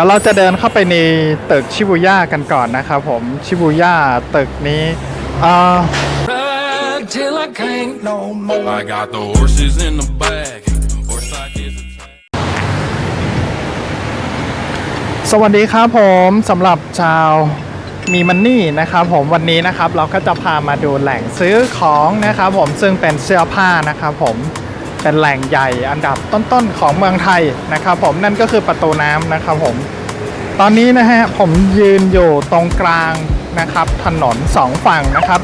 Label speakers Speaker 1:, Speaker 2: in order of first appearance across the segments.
Speaker 1: ดี๋ยวเราจะเดินเข้าไปในตึกชิบูย่ากันก่อนนะครับผมชิบูย่าตึกนี้เอ่อ
Speaker 2: Ride till I can't no more. I got the horses in the back. Horse like is a tag.
Speaker 1: สวัสดีครับผมสำหรับชาวมีมันนี่นะครับผมวันนี้นะครับเราก็จะพามาดูแหล่งซื้อของนะครับผมซึ่งเป็นเสื้อผ้านะครับผม เป็นแหล่งใหญ่อันดับต้นๆของเมืองไทยนะครับ ผมนั่นก็คือประตูน้ำนะครับผม ตอนนี้นะฮะผมยืนอยู่ตรงกลางนะครับ ถนนสองฝั่งนะครับ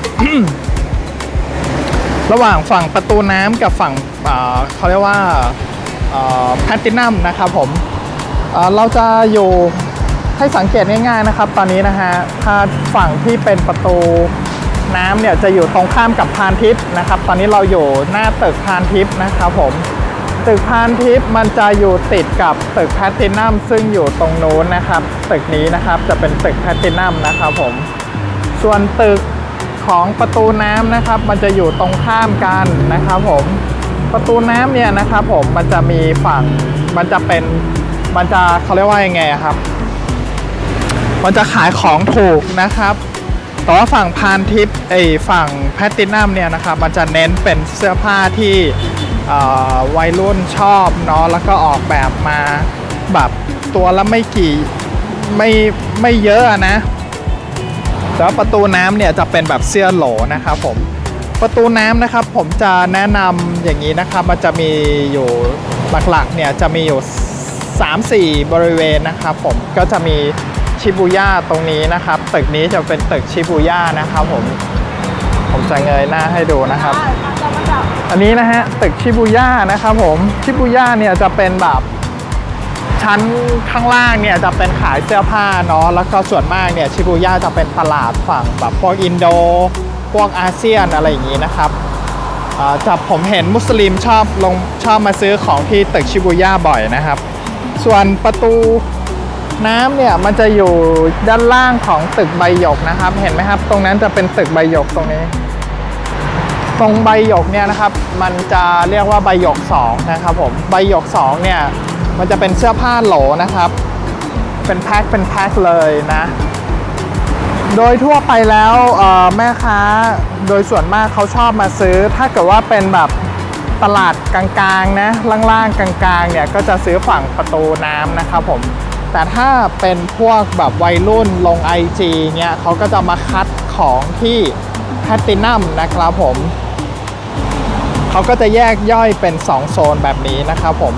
Speaker 1: ระหว่างฝั่งประตูน้ำกับฝั่งเเขาเรียกว่าแพตตินัมนะครับผมเเราจะอยู่ให้สังเกตง่ายๆนะครับ ตอนนี้นะฮะถ้าฝั่งที่เป็นประตู น้ำเนี่ยจะอยู่ตรงข้ามกับพานทิพย์นะครับ ตอนนี้เราอยู่หน้าตึกพานทิพย์นะครับผมตึกพานทิพย์มันจะอยู่ติดกับตึกแพลตินัมซึ่งอยู่ตรงโน้นนะครับ ตึกนี้นะครับจะเป็นตึกแพลตินัมนะครับผม ส่วนตึกของประตูน้ำนะครับ มันจะอยู่ตรงข้ามกันนะครับผม ประตูน้ำเนี่ยนะครับผมมันจะมีฝั่งมันจะเป็นมันจะเขาเรียกว่ายังไงครับ มันจะขายของถูกนะครับ แต่ว่าฝั่งพานทิพย์ไอฝั่งแพตตินัมเนี่ยนะครับมันจะเน้นเป็นเสื้อผ้าที่วัยรุ่นชอบเนาะแล้วก็ออกแบบมาแบบตัวละไม่กี่ไม่ไม่เยอะนะแต่ว่าประตูน้ำเนี่ยจะเป็นแบบเสื้อโหลนะครับผมประตูน้ำนะครับผมจะแนะนำอย่างนี้นะครับมันจะมีอยู่หลักๆเนี่ยจะมีอยู่ 3-4 บริเวณนะครับผมก็จะมี ชิบูย่าตรงนี้นะครับ ตึกนี้จะเป็นตึกชิบูย่านะครับผม ผมจะเงยหน้าให้ดูนะครับ อันนี้นะฮะตึกชิบูย่านะครับผม ชิบูย่าเนี่ยจะเป็นแบบชั้นข้างล่างเนี่ยจะเป็นขายเสื้อผ้าเนาะ แล้วก็ส่วนมากเนี่ยชิบูย่าจะเป็นตลาดฝั่งแบบพวกอินโด พวกอาเซียนอะไรอย่างนี้นะครับอ่าจะผมเห็นมุสลิมชอบลงชอบมาซื้อของที่ตึกชิบูย่าบ่อยนะครับ ส่วนประตู น้ำเนี่ยมันจะอยู่ด้านล่างของตึกใบหยกนะครับ เห็นไหมครับ ตรงนั้นจะเป็นตึกใบหยกตรงนี้ ตรงใบหยกเนี่ยนะครับ มันจะเรียกว่าใบหยก2นะครับผมใบหยก2เนี่ยมันจะเป็นเสื้อผ้าโหลนะครับ เป็นแพ็คเป็นแพ็คเลยนะ โดยทั่วไปแล้วแม่ค้าโดยส่วนมากเขาชอบมาซื้อ ถ้าเกิดว่าเป็นแบบตลาดกลางๆนะล่างๆกลางๆเนี่ยก็จะซื้อฝั่งประตูน้ำนะครับผม แต่ถ้าเป็นพวกแบบวัยรุ่นลง IG เนี่ยเขาก็จะมาคัดของที่แพตตินัมนะครับผมเขาก็จะแยกย่อยเป็น 2 โซนแบบนี้นะครับผม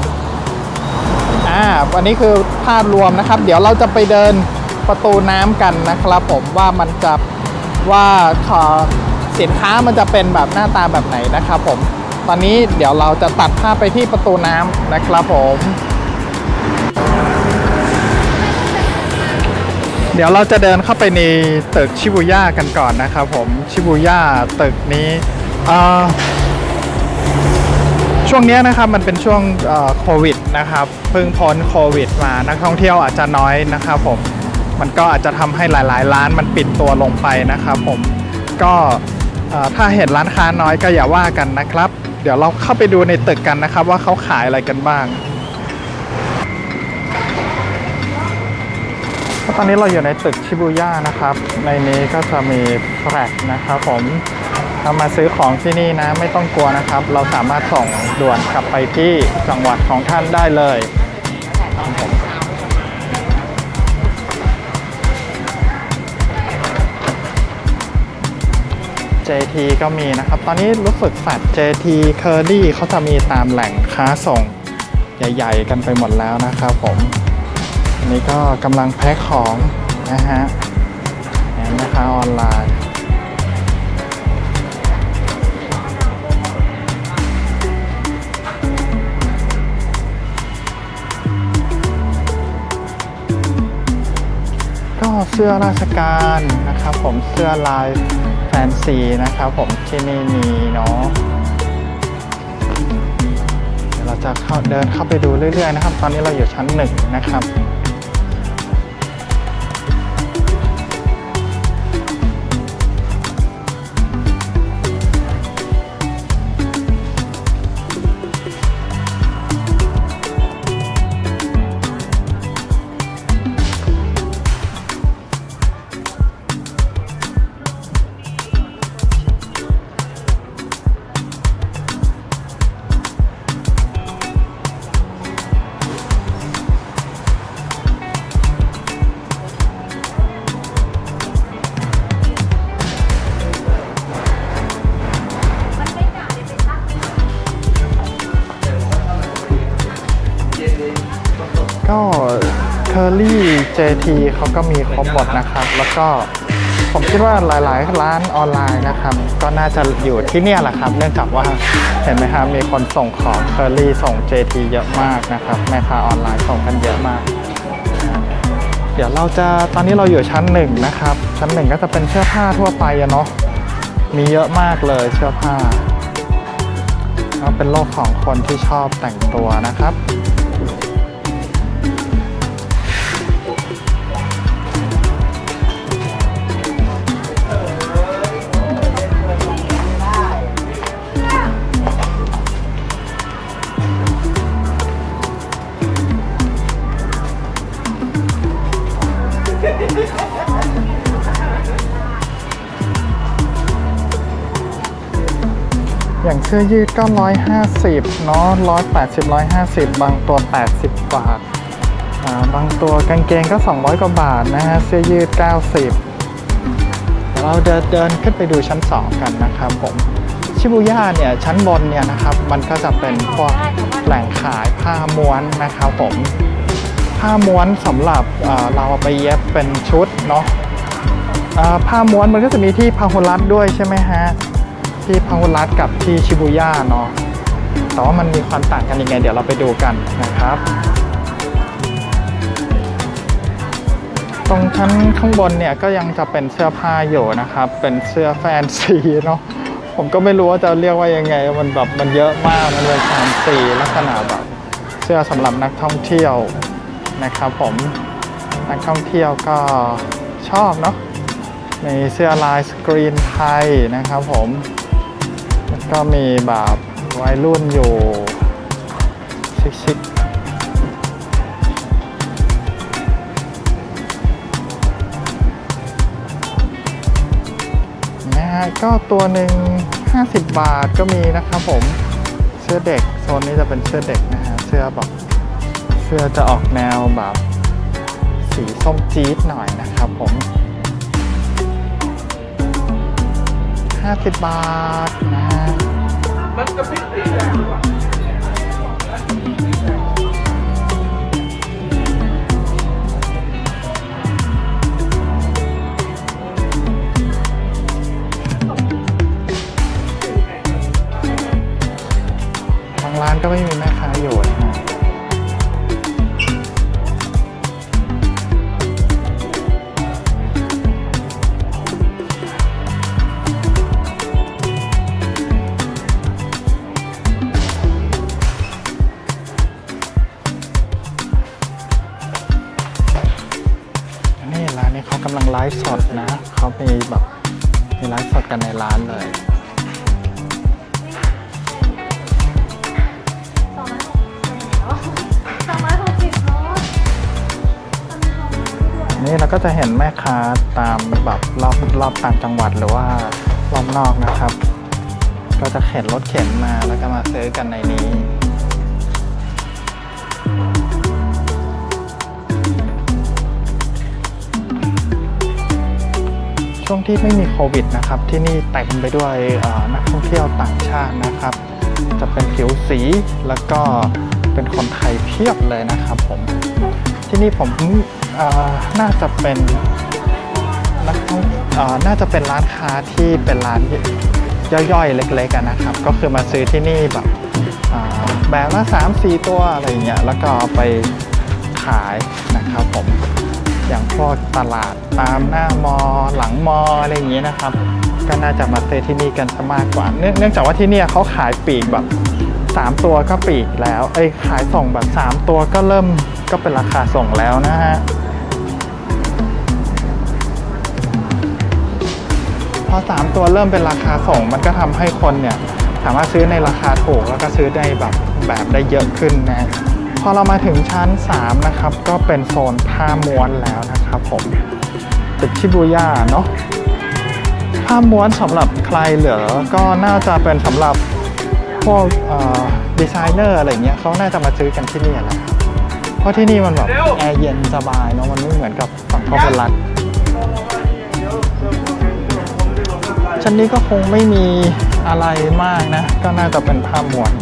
Speaker 1: อ่าวันนี้คือภาพรวมนะครับ เดี๋ยวเราจะไปเดินประตูน้ำกันนะครับผมว่ามันจะว่าขอสินค้ามันจะเป็นแบบหน้าตาแบบไหนนะครับผม ตอนนี้เดี๋ยวเราจะตัดภาพไปที่ประตูน้ำนะครับผม เดี๋ยวเราจะเดินเข้าไปในตึกชิบูย่ากันก่อนนะครับผมชิบูย่าตึกนี้ช่วงเนี้ยนะครับมันเป็นช่วงโควิดนะครับเพิ่งพ้นโควิดมานักท่องเที่ยวอาจจะน้อยนะครับผมมันก็อาจจะทำให้หลาย ๆ ร้านมันปิดตัวลงไปนะครับผมก็ถ้าเห็นร้านค้าน้อยก็อย่าว่ากันนะครับ เดี๋ยวเราเข้าไปดูในตึกกันนะครับ ว่าเขาขายอะไรกันบ้าง ตอนนี้เราอยู่ในตึกชิบูย่านะครับ ในนี้ก็จะมีแฟลกนะครับผมถ้ามาซื้อของที่นี่นะไม่ต้องกลัวนะครับ เราสามารถส่งด่วนกลับไปที่จังหวัดของท่านได้เลยครับผม JT ก็มีนะครับ ตอนนี้รู้สึกแฟด JT Curly เขาจะมีตามแหล่งค้าส่ง ใหญ่ ๆ กันไปหมดแล้วนะครับผม นนี้ก็กำลังแพ็คของนะฮะแม่ค้าออนไลน์ก็เสื้อราชการนะครับผมเสื้อลายแฟนซีนะครับผมที่นี่มีเนาะเดี๋ยวเราจะเข้าเดินเข้าไปดูเรื่อยๆนะครับ ตอนนี้เราอยู่ชั้นหนึ่งนะครับ JT เขาก็มีครบหมดนะครับ แล้วก็ผมคิดว่าหลาย ๆ ร้านออนไลน์นะครับ ก็น่าจะอยู่ที่เนี่ยแหละครับ เนื่องจากว่าเห็นไหมครับมีคนส่งของ Curly ส่ง JT เยอะมากนะครับแม่ค้าออนไลน์ส่งกันเยอะมาก เดี๋ยวเราจะตอนนี้เราอยู่ชั้นหนึ่งนะครับ ชั้นหนึ่งก็จะเป็นเสื้อผ้าทั่วไปอะเนาะมีเยอะมากเลยเสื้อผ้าก็เป็นโลกของคนที่ชอบแต่งตัวนะครับ อย่างเสื้อยืดก็150เนาะ180 150บางตัว80บาทาบางตัวกางเกงก็200กว่าบาทนะฮะเสื้อยืด90เดี๋ยวเราเดินเดินขึ้นไปดูชั้น2กันนะครับผมชิบูย่าเนี่ยชั้นบนเนี่ยนะครับมันก็จะเป็นพวกแหล่งขายผ้าม้วนนะครับผมผ้าม้วนสำหรับเราไปเย็บเป็นชุดเนาะผ้าม้วนมันก็จะมีที่พาหุรัตด้วยใช่ไหมฮะ ที่พาหุรัตกับที่ชิบูย่าเนาะแต่ว่ามันมีความต่างกันยังไง เดี๋ยวเราไปดูกันนะครับ ตรงชั้นข้างบนเนี่ยก็ยังจะเป็นเสื้อผ้าอยู่นะครับ เป็นเสื้อแฟนซีเนาะผมก็ไม่รู้ว่าจะเรียกว่ายังไง มันแบบมันเยอะมาก มันเป็นแฟนซีลักษณะแบบเสื้อสำหรับนักท่องเที่ยวนะครับผมนักท่องเที่ยวก็ชอบเนาะมีเสื้อลายสกรีนไทยนะครับผม ก็มีแบบวัยรุ่นอยู่ ชิคๆนะฮะก็ตัวหนึ่ง50 บาทก็มีนะครับผม เสื้อเด็ก โซนนี้จะเป็นเสื้อเด็กนะฮะ เสื้อแบบเสื้อจะออกแนวแบบ สีส้มจี๊ดหน่อยนะครับผม 50 บาทนะ ฮะบางร้านก็ไม่มีแม่ค้าอยู่นะ นี้เขากำลังไลฟ์สดนะ เขามีแบบมีไลฟ์สดกันในร้านเลย
Speaker 3: สองร้อยหกสิบเนาะ
Speaker 1: นี่เราก็จะเห็นแม่ค้าตามแบบรอบรอบต่างจังหวัดหรือว่ารอบนอกนะครับ ก็จะเข็นรถเข็นมาแล้วก็มาซื้อกันในนี้ ช่วงที่ไม่มีโควิดนะครับ ที่นี่เต็มไปด้วยนักท่องเที่ยวต่างชาตินะครับ จะเป็นผิวสีแล้วก็เป็นคนไทยเพียบเลยนะครับผม ที่นี่ผมน่าจะเป็นนักท่องน่าจะเป็นร้านค้าที่เป็นร้านย่อยๆ เล็กๆอะนะครับ ก็คือมาซื้อที่นี่แบบอ่าแบบละ3 4ตัวอะไรอย่างเงี้ยแล้วก็ไปขายนะครับผม อย่างพวกตลาดตามหน้ามอ หลังมออะไรอย่างเงี้ยนะครับ ก็น่าจะมาซื้อที่นี่กันซะมากกว่า เนื่องจากว่าที่เนี่ยเขาขายปีกแบบ 3 ตัวก็ปีกแล้ว เอ้ยขายส่งแบบ 3 ตัวก็เริ่มก็เป็นราคาส่งแล้วนะฮะพอ 3 ตัวเริ่มเป็นราคาส่งมันก็ทำให้คนเนี่ย สามารถซื้อในราคาถูกแล้วก็ซื้อได้แบบแบบได้เยอะขึ้นนะ อเรามาถึงชั้น 3 นะครับ ก็เป็นโซนผ้าม้วนแล้วนะครับผมตึกชิบูย่าเนาะผ้าม้วนสำหรับใครเหลือก็น่าจะเป็นสำหรับพวกดีไซเนอร์อะไรเงี้ยเขาน่าจะมาซื้อกันที่นี่แหละเพราะที่นี่มันแบบแอร์เย็นสบายเนาะมันไม่เหมือนกับฝั่งคอฟรัฐชั้นนี้ก็คงไม่มีอะไรมากนะ ก็น่าจะเป็นผ้าม้วน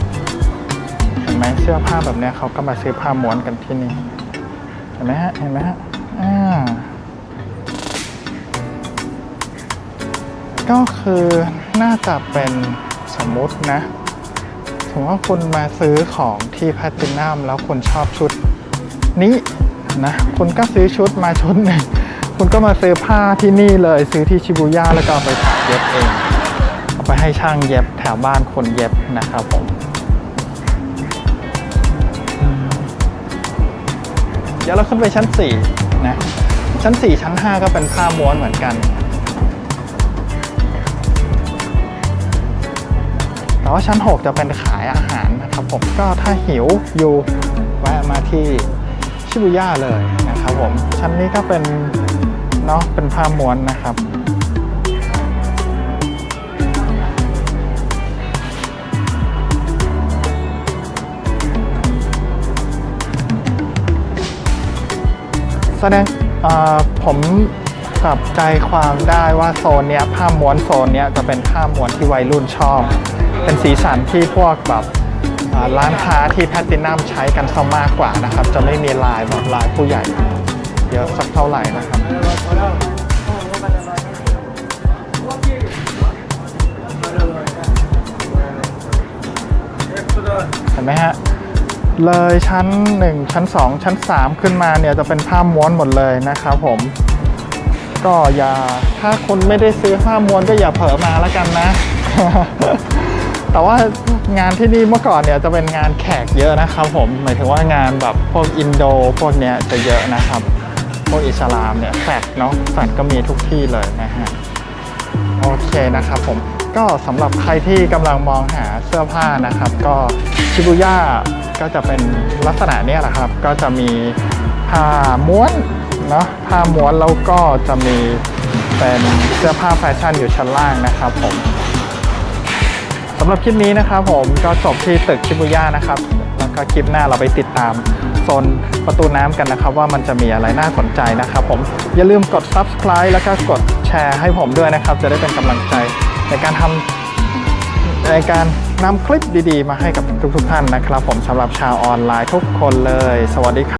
Speaker 1: นไหมเสื้อผ้าแบบนี้เขาก็มาซื้อผ้าม้วนกันที่นี่ เห็นไหมฮะ เห็นไหมฮะ อ่า ก็คือน่าจะเป็นสมมุตินะสมมติว่าคุณมาซื้อของที่แพลตินัมแล้วคุณชอบชุดนี้นะ คุณก็ซื้อชุดมาชุดหนึ่ง คุณก็มาซื้อผ้าที่นี่เลยซื้อที่ชิบูย่าแล้วก็ไปถักเย็บเอง เอาไปให้ช่างเย็บแถวบ้านคนเย็บนะครับผม เดี๋ยวเราขึ้นไปชั้น4นะชั้น 4 ชั้น 5 ก็เป็นผ้าม้วนเหมือนกันแต่ว่าชั้น 6 จะเป็นขายอาหารนะครับผมก็ถ้าหิวอยู่แวะมาที่ชิบุย่าเลยนะครับผมชั้นนี้ก็เป็นเนาะเป็นผ้าม้วนนะครับ แสดงผมจับใจความได้ว่าโซนเนี้ยผ้าม้วนโซนเนี้ยจะเป็นผ้าม้วนที่วัยรุ่นชอบ เป็นสีสันที่พวกแบบร้านค้าที่แพตตินัมใช้กันซะมากกว่านะครับ จะไม่มีลายแบบลายผู้ใหญ่เยอะสักเท่าไหร่นะครับเห็นไหมฮะ เลยชั้น 1 ชั้น 2 ชั้น 3 ขึ้นมาเนี่ยจะเป็นผ้าม้วนหมดเลยนะครับผม ก็อย่าถ้าคุณไม่ได้ซื้อผ้าม้วนก็อย่าเผลอมาแล้วกันนะ แต่ว่างานที่นี่เมื่อก่อนเนี่ยจะเป็นงานแขกเยอะนะครับผมหมายถึงว่างานแบบพวกอินโดพวกเนี้ยจะเยอะนะครับ พวกอิสลามเนี่ยแฟดเนาะแฟดก็มีทุกที่เลยนะฮะโอเคนะครับผมก็สำหรับใครที่กำลังมองหาเสื้อผ้านะครับ ก็ชิบูย่า ก็จะเป็นลักษณะนี้แหละครับ ก็จะมีผ้าม้วนเนาะผ้าม้วนแล้วก็จะมีเป็นเสื้อผ้าแฟชั่นอยู่ชั้นล่างนะครับผมสำหรับคลิปนี้นะครับผมก็จบที่ตึกชิบูย่านะครับ แล้วก็คลิปหน้าเราไปติดตามโซนประตูน้ำกันนะครับ ว่ามันจะมีอะไรน่าสนใจนะครับผมอย่าลืมกด subscribe แล้วก็กดแชร์ให้ผมด้วยนะครับ จะได้เป็นกำลังใจในการทำในการ นำคลิปดีๆ มาให้กับทุกๆท่านนะครับ ผมสำหรับชาวออนไลน์ทุกคนเลย สวัสดีครับ